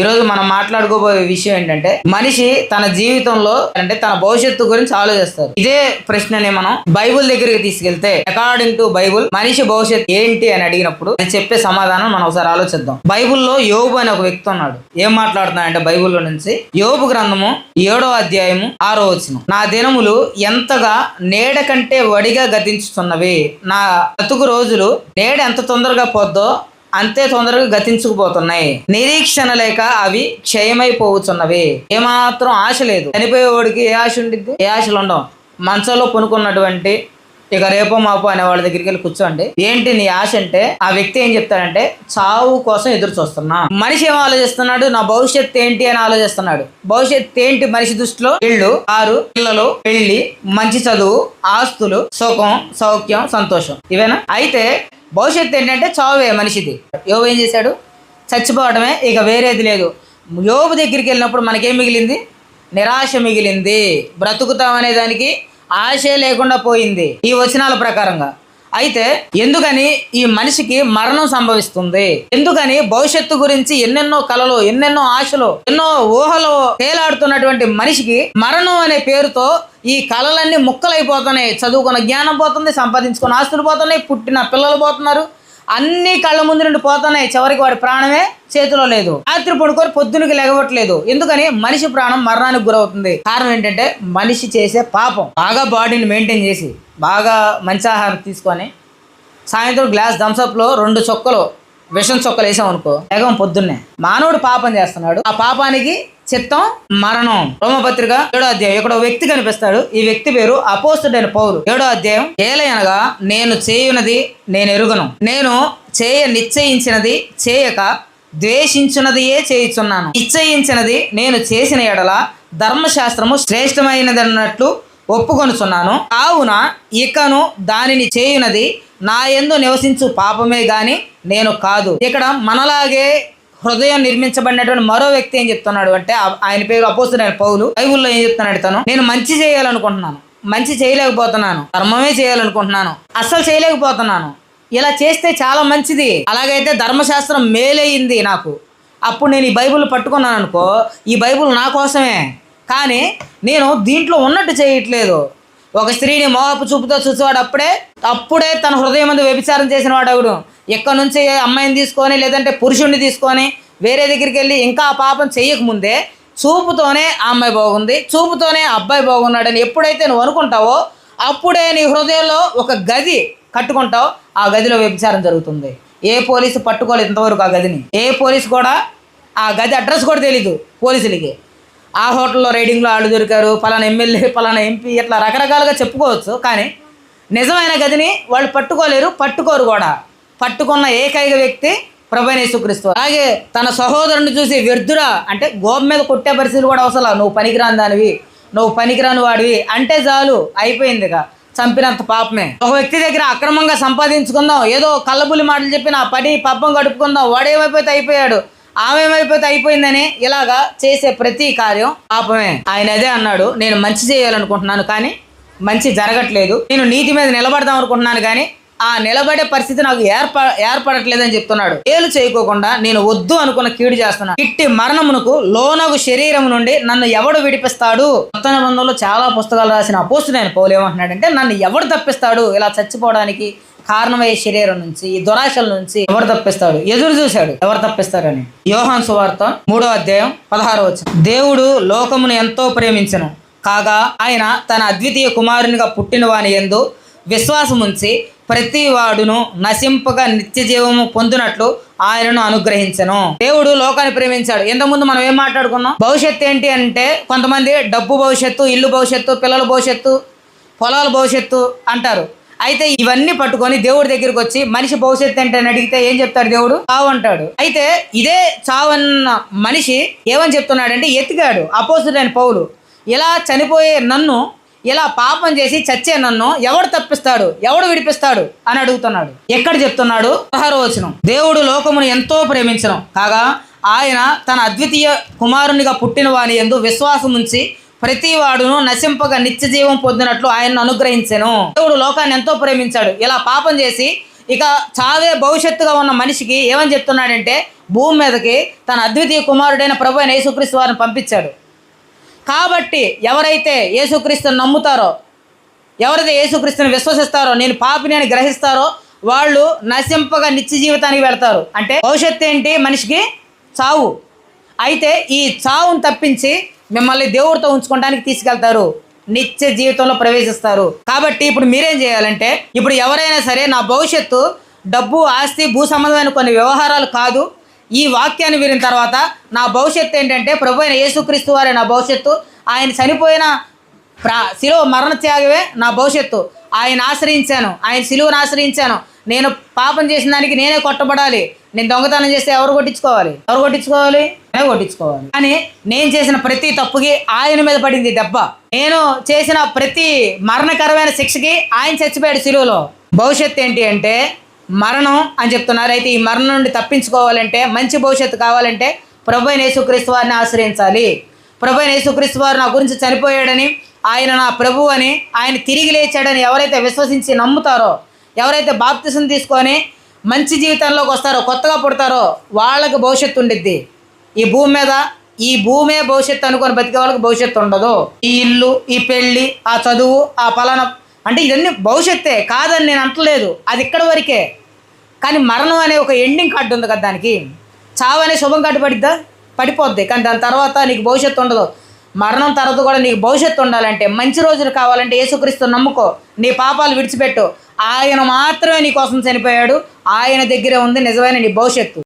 ఈరోజు మనం మాట్లాడుకోబోయే విషయం ఏంటంటే మనిషి తన జీవితంలో అంటే తన భవిష్యత్తు గురించి ఆలోచిస్తారు. ఇదే ప్రశ్నని మనం బైబుల్ దగ్గరికి తీసుకెళ్తే అకార్డింగ్ టు బైబుల్ మనిషి భవిష్యత్తు ఏంటి అని అడిగినప్పుడు అది చెప్పే సమాధానం మనం ఒకసారి ఆలోచిద్దాం. బైబుల్లో యోబు అనే ఒక వ్యక్తి ఉన్నాడు. ఏం మాట్లాడుతున్నాడంటే బైబుల్లో నుంచి యోబు గ్రంథము ఏడో అధ్యాయము ఆరో వచ్చిన నా దినములు ఎంతగా నేడ కంటే వడిగా గతించుతున్నవి నా బతుకు రోజులు నేడ ఎంత తొందరగా పోద్దో అంతే తొందరగా గతించుకుపోతున్నాయి. నిరీక్షణ లేక అవి క్షయమైపోవచ్చున్నవి ఏమాత్రం ఆశ లేదు. చనిపోయేవాడికి ఏ ఆశ ఉండిద్ది? ఏ ఆశలు ఉండవు. మంచంలో కొనుక్కున్నటువంటి ఇక రేపో మాపో అనే వాళ్ళ దగ్గరికి వెళ్ళి కూర్చోండి. ఏంటి నీ ఆశ అంటే? ఆ వ్యక్తి ఏం చెప్తాడంటే చావు కోసం ఎదురు చూస్తున్నా. మనిషి ఏం ఆలోచిస్తున్నాడు? నా భవిష్యత్ ఏంటి అని ఆలోచిస్తున్నాడు. భవిష్యత్ ఏంటి మనిషి దృష్టిలో? ఇళ్ళు ఆరు పిల్లలు పెళ్ళి మంచి చదువు ఆస్తులు సుఖం సౌఖ్యం సంతోషం. ఇవేనా? అయితే భవిష్యత్తు ఏంటంటే చావే మనిషిది. యోబు ఏం చేశాడు? చచ్చిపోవడమే ఇక వేరేది లేదు. యోబు దగ్గరికి వెళ్ళినప్పుడు మనకేం మిగిలింది? నిరాశ మిగిలింది. బ్రతుకుతామనే దానికి ఆశ లేకుండా పోయింది. ఈ వచనాల ప్రకారంగా. అయితే ఎందుకని ఈ మనిషికి మరణం సంభవిస్తుంది? ఎందుకని భవిష్యత్తు గురించి ఎన్నెన్నో కలలు ఎన్నెన్నో ఆశలు ఎన్నో ఊహలు తేలాడుతున్నటువంటి మనిషికి మరణం అనే పేరుతో ఈ కళలన్నీ ముక్కలైపోతున్నాయి. చదువుకున్న జ్ఞానం పోతుంది సంపాదించుకున్న ఆస్తులు పోతున్నాయి పుట్టిన పిల్లలు పోతున్నారు. అన్ని కళ్ళ ముందు నుండి పోతున్నాయి. చివరికి వాడి ప్రాణమే చేతిలో లేదు. రాత్రి పడుకొని పొద్దునకి లెగవట్లేదు. ఎందుకని? మనిషి ప్రాణం మరణానికి గురవుతుంది. కారణం ఏంటంటే మనిషి చేసే పాపం. బాగా బాడీని మెయింటైన్ చేసి బాగా మంచి ఆహారం తీసుకొని సాయంత్రం గ్లాస్ థమ్స్అప్లో రెండు చొక్కలు విషం చొక్కలు వేసామనుకో వేగం పొద్దున్నే. మానవుడు పాపం చేస్తున్నాడు. ఆ పాపానికి చిత్తం మరణం. రోమపత్రిక ఏడో అధ్యాయం. ఇక్కడ ఒక వ్యక్తి కనిపిస్తాడు. ఈ వ్యక్తి పేరు అపోస్తుడైన పౌరు ఏడో అధ్యాయం ఏలయనగా నేను చేయునది నేను ఎరుగను. నేను చేయ నిశ్చయించినది చేయక ద్వేషించున్నదియే చేయుచున్నాను. నిశ్చయించినది నేను చేసిన ఎడల ధర్మశాస్త్రము శ్రేష్టమైనదన్నట్లు ఒప్పుకొనుచున్నాను. కావున ఇకను దానిని చేయునది నా ఎందు నివసించు పాపమే గాని నేను కాదు. ఇక్కడ మనలాగే హృదయం నిర్మించబడినటువంటి మరో వ్యక్తి ఏం చెప్తున్నాడు అంటే ఆయన పేరు అపోస్తుడైన పౌలు. బైబుల్లో ఏం చెప్తున్నాడు తను నేను మంచి చేయాలనుకుంటున్నాను. మంచి చేయలేకపోతున్నాను. ధర్మమే చేయాలనుకుంటున్నాను. అస్సలు చేయలేకపోతున్నాను. ఇలా చేస్తే చాలా మంచిది. అలాగైతే ధర్మశాస్త్రం మేలయ్యింది నాకు. అప్పుడు నేను ఈ బైబిల్ పట్టుకున్నాను అనుకో ఈ బైబిల్ నా కోసమే. కానీ నేను దీంట్లో ఉన్నట్టు చేయట్లేదు. ఒక స్త్రీని మోహపు చూపుతో చూసేవాడు అప్పుడే అప్పుడే తన హృదయం ముందు వ్యభిచారం చేసిన వాడు ఎక్కడి నుంచి అమ్మాయిని తీసుకొని లేదంటే పురుషుణ్ణి తీసుకొని వేరే దగ్గరికి వెళ్ళి ఇంకా ఆ పాపం చేయకముందే చూపుతోనే ఆ అమ్మాయి బాగుంది చూపుతోనే ఆ అబ్బాయి బాగున్నాడని ఎప్పుడైతే నువ్వు అనుకుంటావో అప్పుడే నీ హృదయంలో ఒక గది కట్టుకుంటావు ఆ గదిలో వ్యభిచారం జరుగుతుంది. ఏ పోలీసు పట్టుకోలేదు ఇంతవరకు ఆ గదిని. ఏ పోలీసు కూడా ఆ గది అడ్రస్ కూడా తెలీదు పోలీసులకి. ఆ హోటల్లో రైడింగ్లో వాళ్ళు దొరికారు పలానా ఎమ్మెల్యే పలానా ఎంపీ ఇట్లా రకరకాలుగా చెప్పుకోవచ్చు. కానీ నిజమైన గదిని వాళ్ళు పట్టుకోలేరు పట్టుకోరు కూడా. పట్టుకున్న ఏకైక వ్యక్తి ప్రభనేసుక్రీస్తు అలాగే తన సహోదరుని చూసి వ్యర్థురా అంటే గోపు మీద కొట్టే పరిస్థితులు కూడా అవసరం నువ్వు పనికిరాని దానివి నువ్వు పనికిరాని వాడివి. అంటే చాలు అయిపోయింది ఇక చంపినంత పాపమే. ఒక వ్యక్తి దగ్గర అక్రమంగా సంపాదించుకుందాం ఏదో కళ్ళబుల్లి మాటలు చెప్పి నా పడి పబ్బం గడుపుకుందాం వాడేమైపోతే అయిపోయాడు. ఆమె ఏమైపోతే అయిపోయిందని ఇలాగా చేసే ప్రతి కార్యం పాపమే. ఆయన అదే అన్నాడు నేను మంచి చేయాలనుకుంటున్నాను కానీ మంచి జరగట్లేదు. నేను నీతి మీద నిలబడదాం అనుకుంటున్నాను కానీ ఆ నిలబడే పరిస్థితి నాకు ఏర్ప ఏర్పడట్లేదని చెప్తున్నాడు. ఏలు చేయకోకుండా నేను వద్దు అనుకున్న కీడు చేస్తున్నాను ఇట్టి మరణమునకు లోనగు శరీరం నుండి నన్ను ఎవడు విడిపిస్తాడు? కొత్త నిబంధనలో చాలా పుస్తకాలు రాసిన అపోస్తుడైన పౌలు ఏమంటున్నాడంటే నన్ను ఎవడు తప్పిస్తాడు? ఇలా చచ్చిపోవడానికి కారణమయ్యే శరీరం నుంచి ఈ దురాశల నుంచి ఎవరు తప్పిస్తాడు ఎదురు చూశాడు ఎవరు తప్పిస్తారని? యోహాన్ సువార్త మూడో అధ్యాయం పదహారు వచ్చిన దేవుడు లోకమును ఎంతో ప్రేమించను. కాగా ఆయన తన అద్వితీయ కుమారునిగా పుట్టిన వాని ఎందు విశ్వాసముంచి ప్రతి వాడును నశింపగా నిత్య జీవము పొందినట్లు ఆయనను అనుగ్రహించను. దేవుడు లోకాన్ని ప్రేమించాడు. ఇంతకుముందు మనం ఏం మాట్లాడుకున్నాం? భవిష్యత్తు ఏంటి అంటే కొంతమంది డబ్బు భవిష్యత్తు ఇల్లు భవిష్యత్తు పిల్లల భవిష్యత్తు పొలాల భవిష్యత్తు అంటారు. అయితే ఇవన్నీ పట్టుకొని దేవుడి దగ్గరికి వచ్చి మనిషి భవిష్యత్తు ఏంటని అని అడిగితే ఏం చెప్తాడు దేవుడు? చావు అంటాడు. అయితే ఇదే చావన్న మనిషి ఏమని చెప్తున్నాడంటే ఎత్తిగాడు అపోజిట్ పౌలు. ఇలా చనిపోయే నన్ను ఇలా పాపం చేసి చచ్చే నన్ను ఎవడు తప్పిస్తాడు? ఎవడు విడిపిస్తాడు? అని అడుగుతున్నాడు. ఎక్కడ చెప్తున్నాడు? పదహారో వచనం దేవుడు లోకమును ఎంతో ప్రేమించడం. కాగా ఆయన తన అద్వితీయ కుమారునిగా పుట్టిన వాని ఎందు విశ్వాసం ఉంచి ప్రతి వాడును నశింపగా నిత్య జీవం పొందినట్లు ఆయన్ను అనుగ్రహించెను. దేవుడు లోకాన్ని ఎంతో ప్రేమించాడు. ఇలా పాపం చేసి ఇక చావే భవిష్యత్తుగా ఉన్న మనిషికి ఏమని చెప్తున్నాడంటే భూమి మీదకి తన అద్వితీయ కుమారుడైన ప్రభు అయిన యేసుక్రీస్తు వారిని పంపించాడు. కాబట్టి ఎవరైతే యేసుక్రీస్తుని నమ్ముతారో ఎవరైతే యేసుక్రీస్తుని విశ్వసిస్తారో నేను పాపిని అని గ్రహిస్తారో వాళ్ళు నశింపగా నిత్య జీవితానికి వెళ్తారు. అంటే భవిష్యత్తు ఏంటి? మనిషికి చావు. అయితే ఈ చావును తప్పించి మిమ్మల్ని దేవుడితో ఉంచుకోవడానికి తీసుకెళ్తారు. నిత్య జీవితంలో ప్రవేశిస్తారు. కాబట్టి ఇప్పుడు మీరేం చేయాలంటే ఇప్పుడు ఎవరైనా సరే నా భవిష్యత్తు డబ్బు ఆస్తి భూ సంబంధమైన కొన్ని వ్యవహారాలు కాదు. ఈ వాక్యాన్ని విరిన తర్వాత నా భవిష్యత్తు ఏంటంటే ప్రభు అయిన యేసుక్రీస్తు వారే నా భవిష్యత్తు. ఆయన చనిపోయిన ప్రా శిలువ మరణ త్యాగమే నా భవిష్యత్తు. ఆయన ఆశ్రయించాను. ఆయన శిలువను ఆశ్రయించాను. నేను పాపం చేసిన దానికి నేనే కొట్టబడాలి. నేను దొంగతనం చేస్తే ఎవరు కొట్టించుకోవాలి? ఎవరు కొట్టించుకోవాలి? నేను కొట్టించుకోవాలి. కానీ నేను చేసిన ప్రతి తప్పుకి ఆయన మీద పడింది దెబ్బ. నేను చేసిన ప్రతి మరణకరమైన శిక్షకి ఆయన చచ్చిపోయాడు సిలువలో. భవిష్యత్తు ఏంటి అంటే మరణం అని చెప్తున్నారు. అయితే ఈ మరణం నుండి తప్పించుకోవాలంటే మంచి భవిష్యత్తు కావాలంటే ప్రభు యేసుక్రీస్తు వారిని ఆశ్రయించాలి. ప్రభు యేసుక్రీస్తు వారు నా గురించి చనిపోయాడని ఆయన నా ప్రభు అని ఆయన తిరిగి లేచాడని ఎవరైతే విశ్వసించి నమ్ముతారో ఎవరైతే బాప్తిసం తీసుకొని మంచి జీవితంలోకి వస్తారో కొత్తగా పుడతారో వాళ్ళకి భవిష్యత్తు ఉండిద్ది. ఈ భూమి మీద ఈ భూమే భవిష్యత్తు అనుకొని బతికే వాళ్ళకి భవిష్యత్తు ఉండదు. ఈ ఇల్లు ఈ పెళ్ళి ఆ చదువు ఆ పలానా అంటే ఇవన్నీ భవిష్యత్తే కాదని నేను అంటలేదు. అది ఇక్కడ వరకే. కానీ మరణం అనే ఒక ఎండింగ్ కార్డు ఉంది కదా దానికి. చావు అనే శుభం కార్డు పడిద్దా? పడిపోద్ది. కానీ దాని తర్వాత నీకు భవిష్యత్తు ఉండదు. మరణం తర్వాత కూడా నీకు భవిష్యత్తు ఉండాలంటే మంచి రోజులు కావాలంటే యేసుక్రీస్తు నమ్ముకో. నీ పాపాలు విడిచిపెట్టు. ఆయన మాత్రమే నీ కోసం చనిపోయాడు. ఆయన దగ్గరే ఉంది. నిజమైన నీ భవిష్యత్తు.